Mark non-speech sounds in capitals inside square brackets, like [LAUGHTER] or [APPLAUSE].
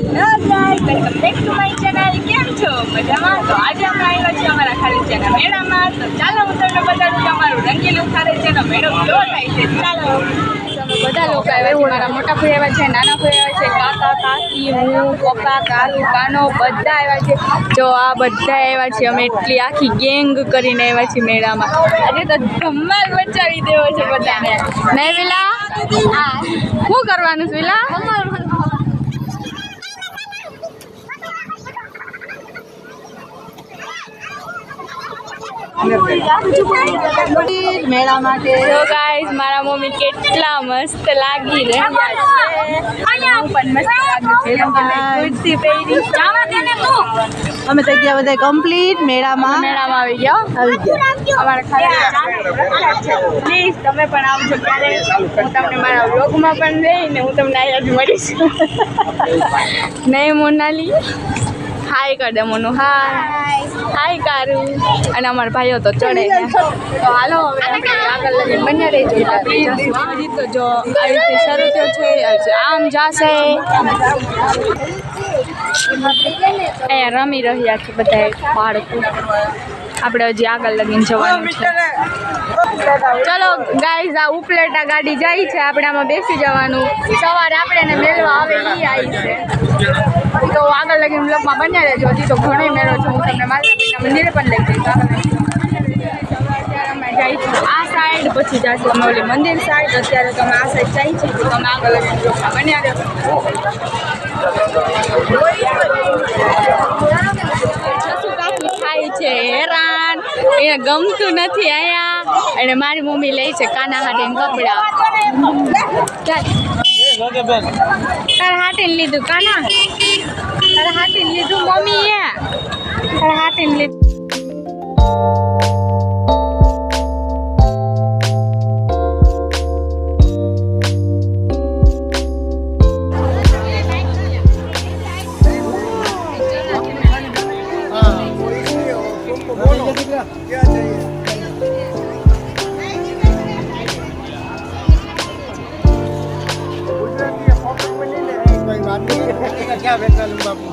Welcome back to my channel કેમ છો? મજામાં? તો આજે અમે આવ્યા છીએ અમારા ખાલીચાના મેળામાં. તો ચાલો હું તમને બતાડું કે અમારું રંગીલું ખાલીચાનો મેળો કેવો થાય છે. ચાલો. બધા લોકો આવ્યા છે મારા મોટા ભાઈ આવ્યા છે નાના ભાઈ આવ્યા છે કાકા કાકી હું પપ્પા કાલુ કાનો બધા આવ્યા છે. જો આ બધા આવ્યા છે. અમે એટલી આખી ગેંગ કરીને આવ્યા છીએ મેળામાં. આજે તો ધમાલ મચાવી દેવો છે બધાને. નહીં વિલા શું કરવાનું છે વિલા? મેળા માટે. તો ગાઈસ મારા મમ્મી કેટલા મસ્ત લાગી રહ્યા છે. હું પણ મસ્ત લાગુ છું. કુર્તી પહેરી અમે ગયા બધા કમ્પ્લીટ મેળામાં. મેળામાં આવી ગયા આવી ગયા. અમારા ખાલી પ્લીઝ તમે પણ આવજો ક્યારે. હું તમને મારા વ્લોગમાં પણ રહીને હું તમને અહીંયા જ મળીશ. [LAUGHS] નહીં મોનાલી. હાય કર દે મોનું હાય હાય કારુ અને અમારા ભાઈઓ તો ચડે. તો હાલો હવે આગળ લગીને બન્યા રહીજો તો જો આવી રીતે શરૂ થયો છે આમ જાશે. અહીંયા રમી રહ્યા છે બધા બાળકો. આપણે હજી આગળ લગીને જવાનું છે. ચલો ગાઈઝ આ ઉપલેટા ગાડી જાય છે. આપણે આમાં બેસી જવાનું. સવારે આપણે મેળવા આવે એ આવી છે. તો આગળ લગીને બ્લોકમાં બન્યા રહેજો. હજી તો ઘણો મેળો છે. લઈ જઈશ. આ સાઈડ પછી ઓલી મંદિર સાઈડ અત્યારે તમે આ સાઈડ જાય છે. જસુ છે, હેરાન. એને ગમતું નથી અહીંયા. અને મારી મમ્મી લે છે કાના હાટીને કપડા. તારે હાટીને લીધું કાના? તારે હાટીને લીધું મમ્મીએ? છે દીકરા ક્યાં જઈએ ક્યાં બેઠા બાપુ